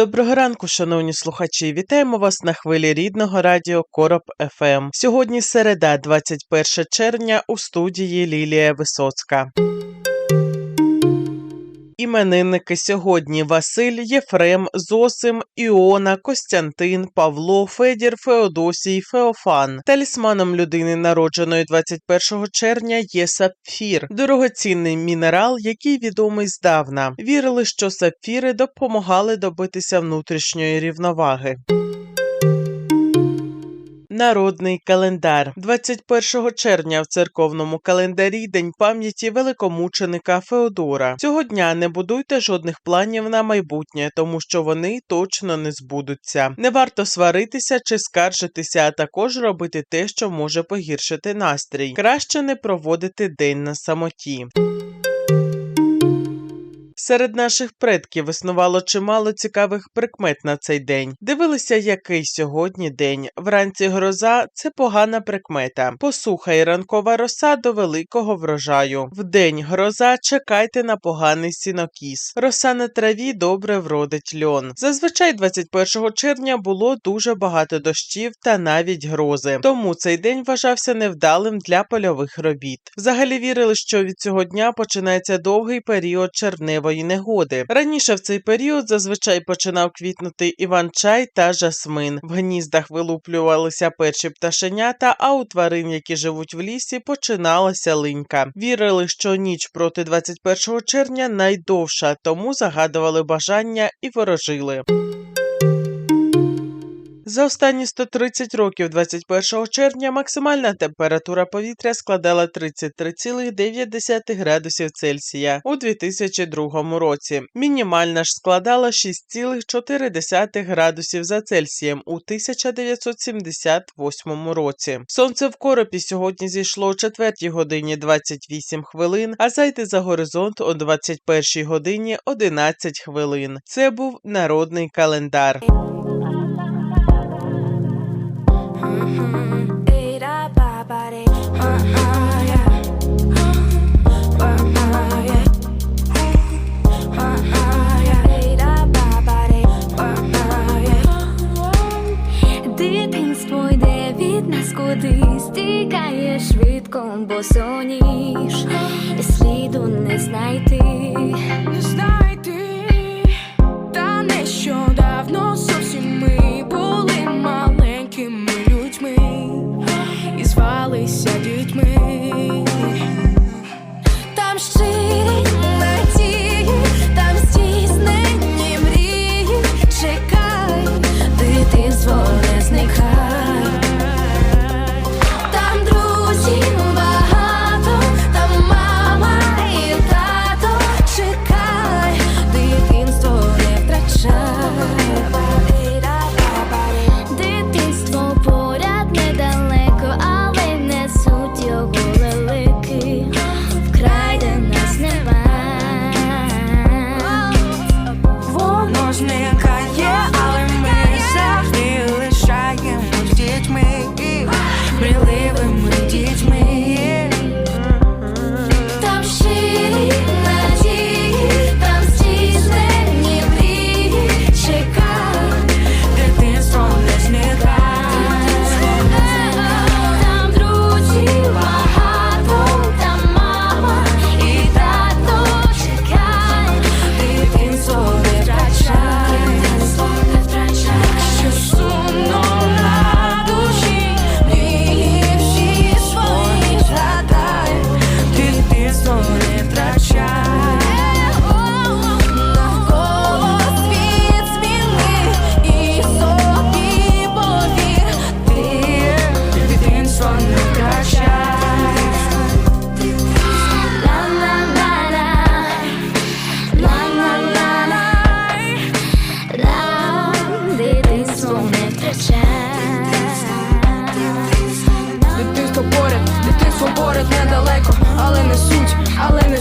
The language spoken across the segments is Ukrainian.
Доброго ранку, шановні слухачі. Вітаємо вас на хвилі рідного радіо Короб ФМ. Сьогодні середа, 21 червня, у студії Лілія Висоцька. Іменинники сьогодні Василь, Єфрем, Зосим, Іона, Костянтин, Павло, Федір, Феодосій, Феофан. Талісманом людини, народженої 21 червня, є сапфір, дорогоцінний мінерал, який відомий здавна. Вірили, що сапфіри допомагали добитися внутрішньої рівноваги. Народний календар 21 червня в церковному календарі День пам'яті великомученика Феодора. Цього дня не будуйте жодних планів на майбутнє, тому що вони точно не збудуться. Не варто сваритися чи скаржитися, а також робити те, що може погіршити настрій. Краще не проводити день на самоті. Серед наших предків існувало чимало цікавих прикмет на цей день. Дивилися, який сьогодні день. Вранці гроза це погана прикмета. Посуха і ранкова роса до великого врожаю. Вдень гроза чекайте на поганий сінокіс. Роса на траві добре вродить льон. Зазвичай 21 червня було дуже багато дощів та навіть грози. Тому цей день вважався невдалим для польових робіт. Взагалі вірили, що від цього дня починається довгий період червневої негоди. Раніше в цей період зазвичай починав квітнути іван-чай та жасмин. В гніздах вилуплювалися перші пташенята, а у тварин, які живуть в лісі, починалася линька. Вірили, що ніч проти 21 червня найдовша, тому загадували бажання і ворожили. За останні 130 років 21 червня максимальна температура повітря складала 33,9 градусів Цельсія у 2002 році. Мінімальна ж складала 6,4 градусів за Цельсієм у 1978 році. Сонце в коропі сьогодні зійшло о 4 годині 28 хвилин, а зайти за горизонт о 21 годині 11 хвилин. Це був народний календар. Тікає швидко, бо соніш, і сліду не знайти,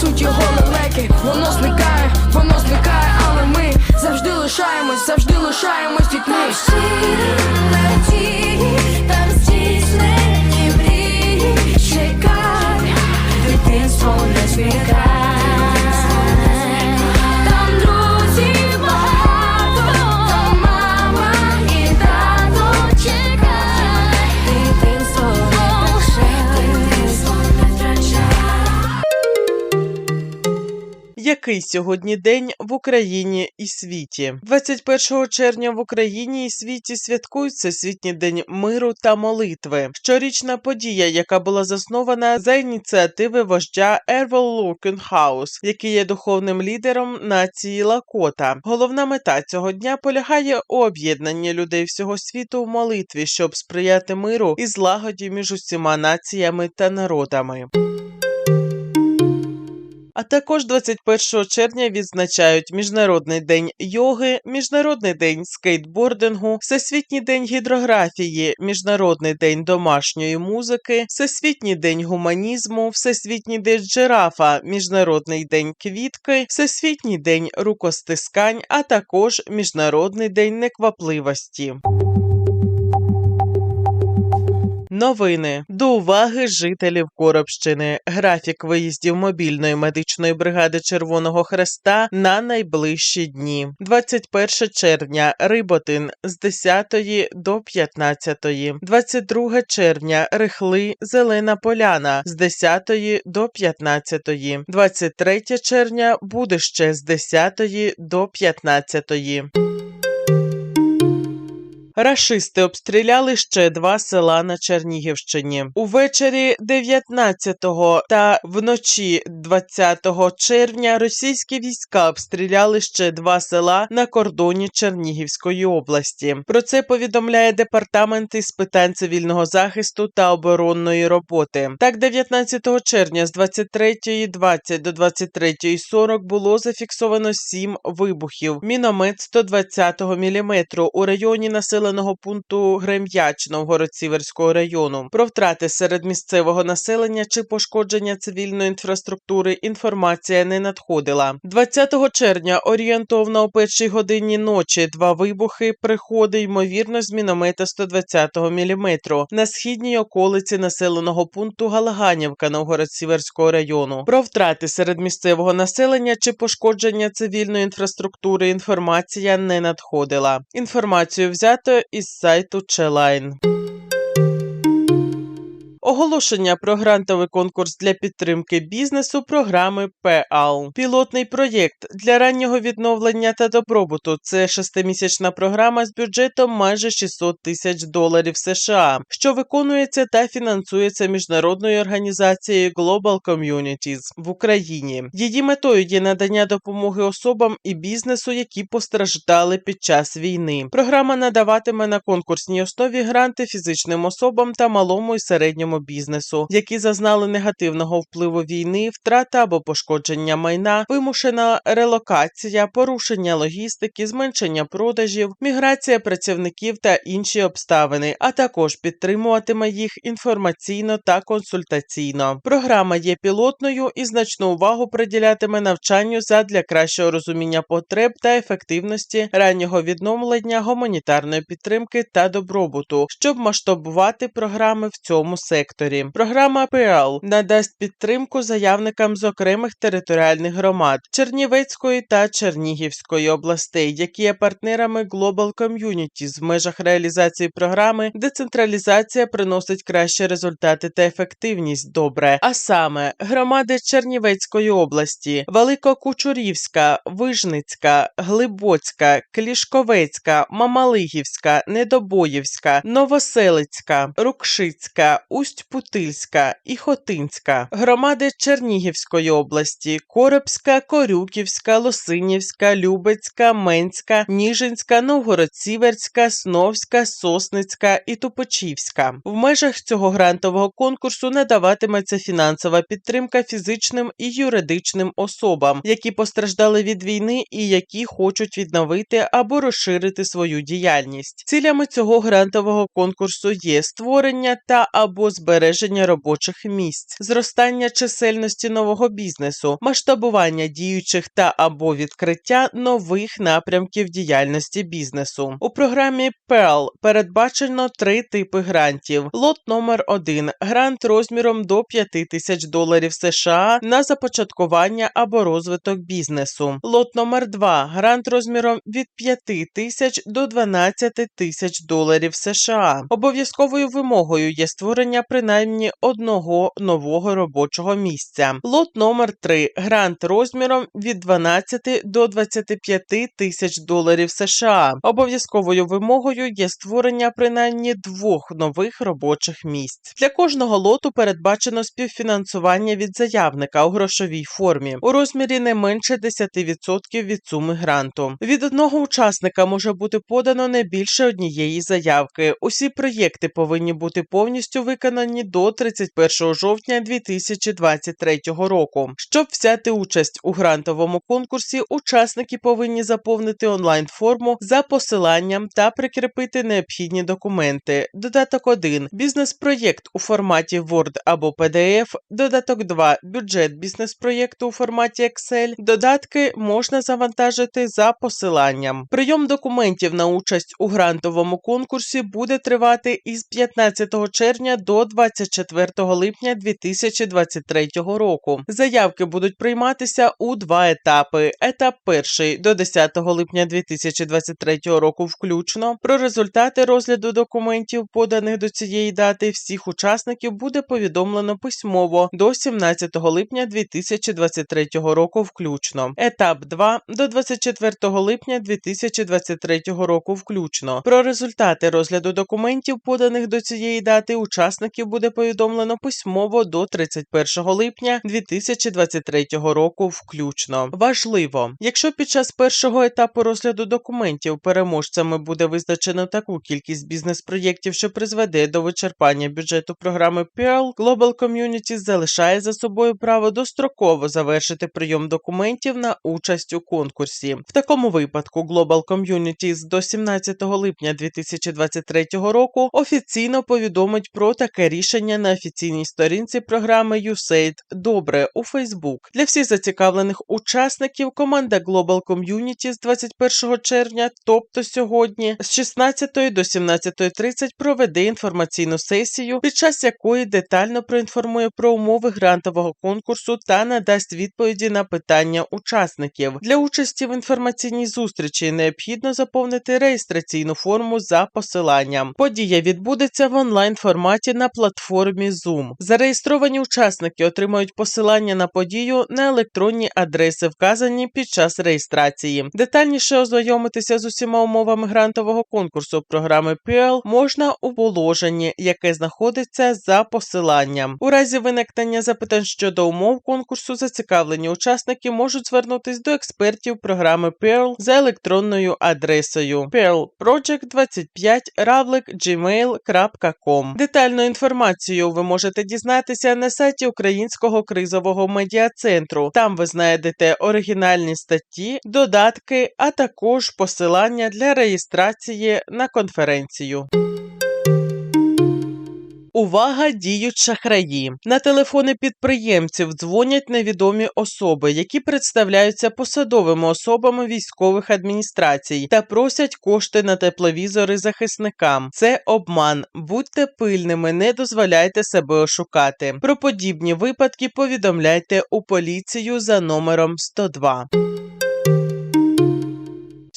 Суть його лелеки, воно зникає, воно зникає, але ми завжди лишаємось, завжди лишаємось дітьми. Який сьогодні день в Україні і світі? 21 червня в Україні і світі святкують Всесвітній день миру та молитви. Щорічна подія, яка була заснована за ініціативи вождя Ервел Лукенхаус, який є духовним лідером нації Лакота. Головна мета цього дня полягає у об'єднанні людей всього світу в молитві, щоб сприяти миру і злагоді між усіма націями та народами. А також 21 червня відзначають Міжнародний день йоги, Міжнародний день скейтбордингу, Всесвітній день гідрографії, Міжнародний день домашньої музики, Всесвітній день гуманізму, Всесвітній день жирафа, Міжнародний день квітки, Всесвітній день рукостискань, а також Міжнародний день неквапливості. Новини до уваги жителів Коробщини. Графік виїздів мобільної медичної бригади Червоного Хреста на найближчі дні. 21 червня Риботин з 10 до 15. 22 червня Рихли Зелена Поляна з 10 до 15. 23 червня Будище з 10 до 15. Рашисти обстріляли ще два села на Чернігівщині. Увечері 19 та вночі 20 червня російські війська обстріляли ще два села на кордоні Чернігівської області. Про це повідомляє департамент із питань цивільного захисту та оборонної роботи. Так, 19 червня з 23.20 до 23.40 було зафіксовано сім вибухів. Міномет 120 мм у районі населеного пункту Грем'яч Новгород-Сіверського району. Про втрати серед місцевого населення чи пошкодження цивільної інфраструктури інформація не надходила. 20 червня орієнтовно о першій годині ночі два вибухи приходи ймовірно з міномета 120 мм на східній околиці населеного пункту Галаганівка Новгород-Сіверського району. Про втрати серед місцевого населення чи пошкодження цивільної інфраструктури інформація не надходила. Інформацію взято із сайту Челайн. Оголошення про грантовий конкурс для підтримки бізнесу програми ПАЛ. Пілотний проєкт для раннього відновлення та добробуту. Це шестимісячна програма з бюджетом майже 600 тисяч доларів США, що виконується та фінансується міжнародною організацією Global Communities в Україні. Її метою є надання допомоги особам і бізнесу, які постраждали під час війни. Програма надаватиме на конкурсній основі гранти фізичним особам та малому і середньому бізнесу, які зазнали негативного впливу війни, втрата або пошкодження майна, вимушена релокація, порушення логістики, зменшення продажів, міграція працівників та інші обставини, а також підтримуватиме їх інформаційно та консультаційно. Програма є пілотною і значну увагу приділятиме навчанню задля кращого розуміння потреб та ефективності раннього відновлення гуманітарної підтримки та добробуту, щоб масштабувати програми в цьому секторі. Програма ПРЛ надасть підтримку заявникам з окремих територіальних громад Чернівецької та Чернігівської областей, які є партнерами Global Communities в межах реалізації програми. Децентралізація приносить кращі результати та ефективність добре. А саме громади Чернівецької області, Великокучурівська, Вижницька, Глибоцька, Клішковецька, Мамалигівська, Недобоївська, Новоселицька, Рукшицька, Усть-Путильська і Хотинська, громади Чернігівської області, Коробська, Корюківська, Лосинівська, Любецька, Менська, Ніжинська, Новгород-Сіверська, Сновська, Сосницька і Тупочівська. В межах цього грантового конкурсу надаватиметься фінансова підтримка фізичним і юридичним особам, які постраждали від війни і які хочуть відновити або розширити свою діяльність. Цілями цього грантового конкурсу є створення та або збереження робочих місць, зростання чисельності нового бізнесу, масштабування діючих та або відкриття нових напрямків діяльності бізнесу. У програмі PEARL передбачено три типи грантів. Лот номер 1 грант розміром до 5 тисяч доларів США на започаткування або розвиток бізнесу. Лот номер 2 грант розміром від 5 тисяч до 12 тисяч доларів США. Обов'язковою вимогою є створення при принаймні одного нового робочого місця. Лот номер 3 грант розміром від 12 до 25 тисяч доларів США. Обов'язковою вимогою є створення принаймні двох нових робочих місць. Для кожного лоту передбачено співфінансування від заявника у грошовій формі у розмірі не менше 10% від суми гранту. Від одного учасника може бути подано не більше однієї заявки. Усі проєкти повинні бути повністю виконані до 31 жовтня 2023 року. Щоб взяти участь у грантовому конкурсі, учасники повинні заповнити онлайн-форму за посиланням та прикріпити необхідні документи. Додаток 1. Бізнес-проєкт у форматі Word або PDF. Додаток 2. Бюджет бізнес-проєкту у форматі Excel. Додатки можна завантажити за посиланням. Прийом документів на участь у грантовому конкурсі буде тривати із 15 червня до 24 липня 2023 року. Заявки будуть прийматися у два етапи. Етап перший до 10 липня 2023 року включно. Про результати розгляду документів, поданих до цієї дати, всіх учасників буде повідомлено письмово до 17 липня 2023 року включно. Етап 2 до 24 липня 2023 року включно. Про результати розгляду документів, поданих до цієї дати, учасників буде повідомлено письмово до 31 липня 2023 року включно. Важливо, якщо під час першого етапу розгляду документів переможцями буде визначено таку кількість бізнес-проєктів, що призведе до вичерпання бюджету програми Pearl, Global Communities залишає за собою право достроково завершити прийом документів на участь у конкурсі. В такому випадку Global Communities до 17 липня 2023 року офіційно повідомить про таке рішення на офіційній сторінці програми USAID Добре у Facebook. Для всіх зацікавлених учасників команда Global Community з 21 червня, тобто сьогодні, з 16 до 17.30 проведе інформаційну сесію, під час якої детально проінформує про умови грантового конкурсу та надасть відповіді на питання учасників. Для участі в інформаційній зустрічі необхідно заповнити реєстраційну форму за посиланням. Подія відбудеться в онлайн форматі на платформі Zoom. Зареєстровані учасники отримають посилання на подію на електронні адреси, вказані під час реєстрації. Детальніше ознайомитися з усіма умовами грантового конкурсу програми PL можна у положенні, яке знаходиться за посиланням. У разі виникнення запитань щодо умов конкурсу зацікавлені учасники можуть звернутись до експертів програми Pearl за електронною адресою pearlproject25ravlik.gmail.com. Детальну інформацію ви можете дізнатися на сайті Українського кризового медіа-центру. Там ви знайдете оригінальні статті, додатки, а також посилання для реєстрації на конференцію. Увага діють шахраї. На телефони підприємців дзвонять невідомі особи, які представляються посадовими особами військових адміністрацій та просять кошти на тепловізори захисникам. Це обман. Будьте пильними, не дозволяйте себе ошукати. Про подібні випадки повідомляйте у поліцію за номером 102.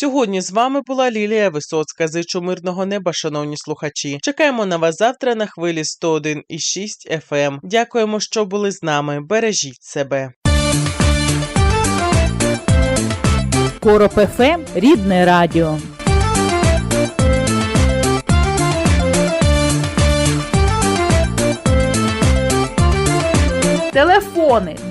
Сьогодні з вами була Лілія Висоцька. Зичу мирного неба, шановні слухачі. Чекаємо на вас завтра на хвилі 101,6 FM. Дякуємо, що були з нами. Бережіть себе. Короб ФМ – рідне радіо. Телефони